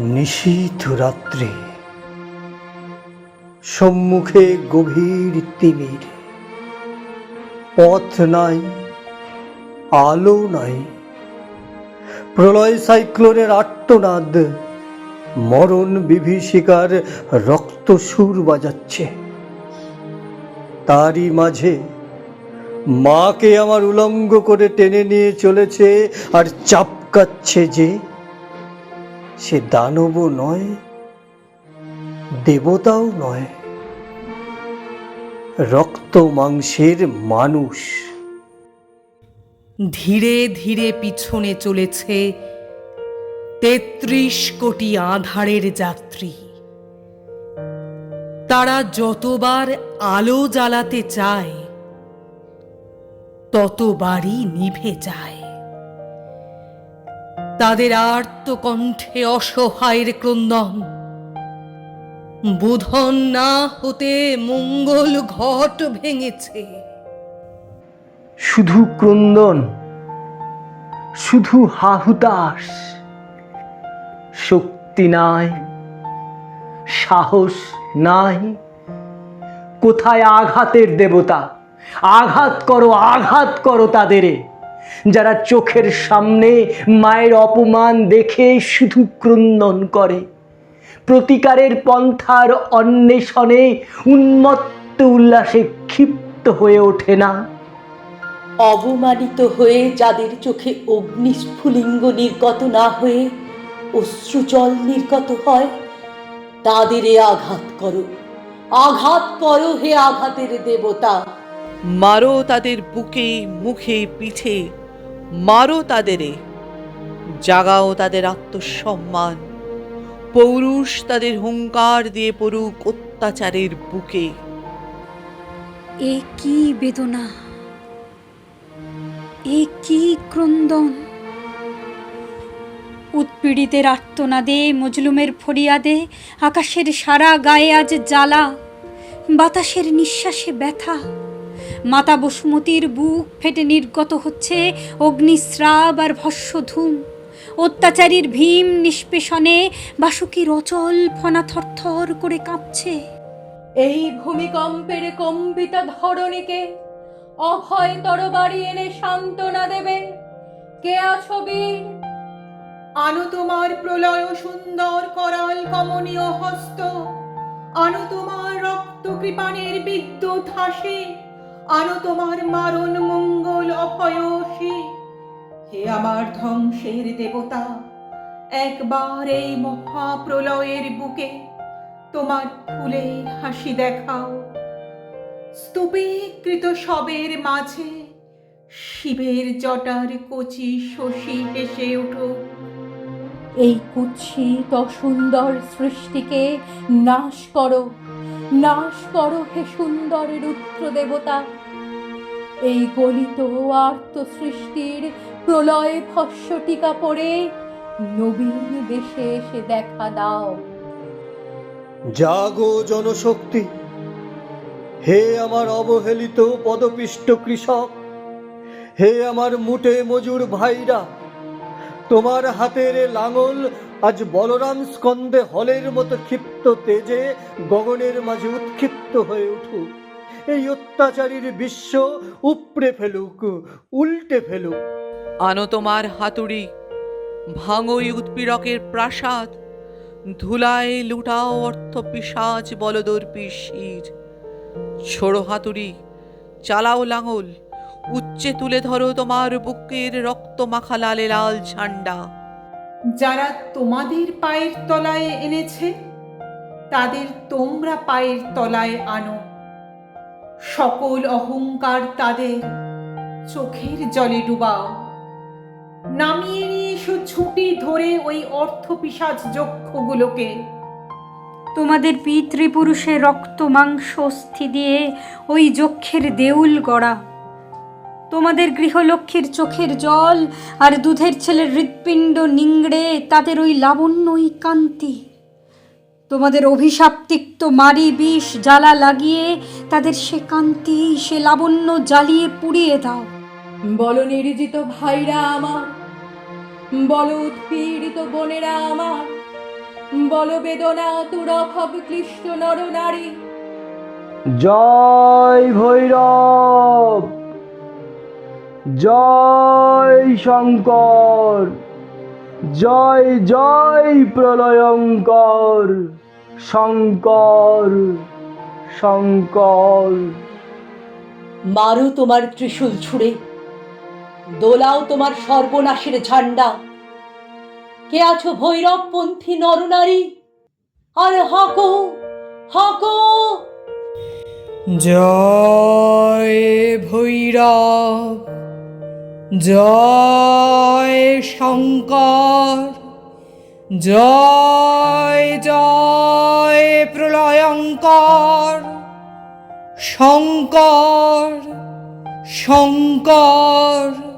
নিশীথ রাত্রে। সম্মুখে গভীর তিমির। পথ নাই, আলো নাই। প্রলয় সাইক্লোনের আত্মনাদ মরণ বিভীষিকার রক্ত সুর বাজাচ্ছে। তারই মাঝে মাকে আমার উলঙ্গ করে টেনে নিয়ে চলেছে আর চাপকাচ্ছে যে সে দানবও নয়, দেবতাও নয়। রক্ত মাংসের মানুষ। ধীরে ধীরে পিছনে চলেছে তেত্রিশ কোটি আধারের যাত্রী। তারা যতবার আলো জ্বালাতে চায়, ততবারই নিভে যায়। তাদের আর্ত কণ্ঠে অসহায়ের ক্রন্দন। বোধন না হতে মঙ্গল ঘট ভেঙেছে। শুধু ক্রন্দন, শুধু হাহুতাস শক্তি নাই, সাহস নাই। কোথায় আঘাতের দেবতা? আঘাত করো আঘাত করো তাদেরে। যারা চোখের সামনে মায়ের অপমান দেখে শুধু ক্রন্দন করে। প্রতিকারের পন্থার অন্বেষণে উন্মত্ত উল্লাসে ক্ষিপ্ত হয়ে ওঠে না। অবমানিত হয়ে যাদের চোখে অগ্নিস্ফুলিঙ্গ নির্গত না হয়ে অশ্রুজল নির্গত হয়, তাদের আঘাত করো। আঘাত করো হে আঘাতের দেবতা। মারো তাদের বুকে, মুখে, পিঠে। মারো তাদেরে। জাগাও তাদের আত্মসম্মান। পৌরুষ তাদের হুঙ্কার দিয়ে পড়ুক অত্যাচারের বুকে। এ কি বেদনা? এ কি ক্রন্দন? উৎপীড়িতের আর্তনাদে, মজলুমের ফরিয়াদে, আকাশের সারা গায়ে আজ জ্বালা। বাতাসের নিঃশ্বাসে ব্যথা। মাতা বসুমতির বুক ফেটে নির্গত হচ্ছে অগ্নিস্রাব আর ভস্যধূম অত্যাচারীর ভীম নিষ্পেষণে বাসুকির অচল ফনা থরথর করে কাঁপছে। এই ভূমিকম্পের কম্পিত ধরণীকে অভয় তরবারি এনে সান্ত্বনা দেবে। কে আছো বীর? আনো তোমার প্রলয় সুন্দর করাল কমনীয় হস্ত। আনো তোমার রক্ত কৃপাণের বিদ্যুৎ হাসি। আনো তোমার মারণ মঙ্গল অভয়সী হে আমার ধ্বংসের দেবতা, একবার এই মহাপ্রলয়ের বুকে তোমার ফুলের হাসি দেখাও। স্তূপীকৃত শবের মাঝে শিবের জটার কচি শশী হেসে উঠুক এই কুৎসিত সুন্দর সৃষ্টিকে নাশ করো। নাশ করো হে সুন্দর রুদ্র দেবতা এই গলিত আর্ত সৃষ্টির প্রলয় ভস্য টিকা পড়ে নবীন দেশে এসে দেখা দাও। জাগো জনশক্তি। হে আমার অবহেলিত পদপিষ্ট কৃষক। হে আমার মুটে মজুর ভাইরা। তোমার হাতের লাঙল আজ বলরাম স্কন্দে হলের মতো ক্ষিপ্ত তেজে গগনের মাঝে উৎক্ষিপ্ত হয়ে উঠুক। এই অত্যাচারীর বিশ্ব উপড়ে ফেলুক, উল্টে ফেলুক। আনো তোমার হাতুড়ি, ভাঙই উৎপীড়কের প্রাসাদ, ধুলায় লুটাও অর্থ পিসাজ বলদর্পী শির। ছোড়ো হাতুড়ি, চালাও লাঙল উচ্চে তুলে ধরো তোমার বুকের রক্ত মাখা লালে লাল ঝান্ডা। যারা তোমাদের পায়ের তলায় এনেছে, তাদের তোমরা পায়ের তলায় আনো। সকল অহংকার তাদের চোখের জলে ডুবাও। নামিয়ে নিয়ে এসো ছুটি ধরে ওই অর্থ পিসাজ যক্ষগুলোকে। তোমাদের পিতৃপুরুষের রক্ত মাংস অস্থি দিয়ে ওই যক্ষের দেউল গড়া। তোমাদের গৃহলক্ষ্মীর চোখের জল আর দুধের ছেলের হৃৎপিণ্ড নিংড়ে তাদের ওই লাবণ্য ওই কান্তি। তোমাদের অভিশাপতিক্ত মারি বিষ জ্বালা লাগিয়ে তাদের সে কান্তি সে লাবণ্য জ্বালিয়ে পুড়িয়ে দাও। বল নির্জিত ভাইরা আমার বল উৎপীড়িত বোনেরা আমার বলবেদনা তুরভব ক্লিষ্ট নরনারী জয় ভৈরব! জয় শঙ্কর জয় জয় প্রলয়ঙ্কর শঙ্কর শঙ্কর। মারো তোমার ত্রিশূল ছুড়ে দোলাও তোমার সর্বনাশের ঝান্ডা। কে আছো ভৈরবপন্থী নরনারী? আর হাকো হাকো। জয় ভৈরব। জয় শঙ্কর জয় জয় প্রলয়ঙ্কর। শঙ্কর শঙ্কর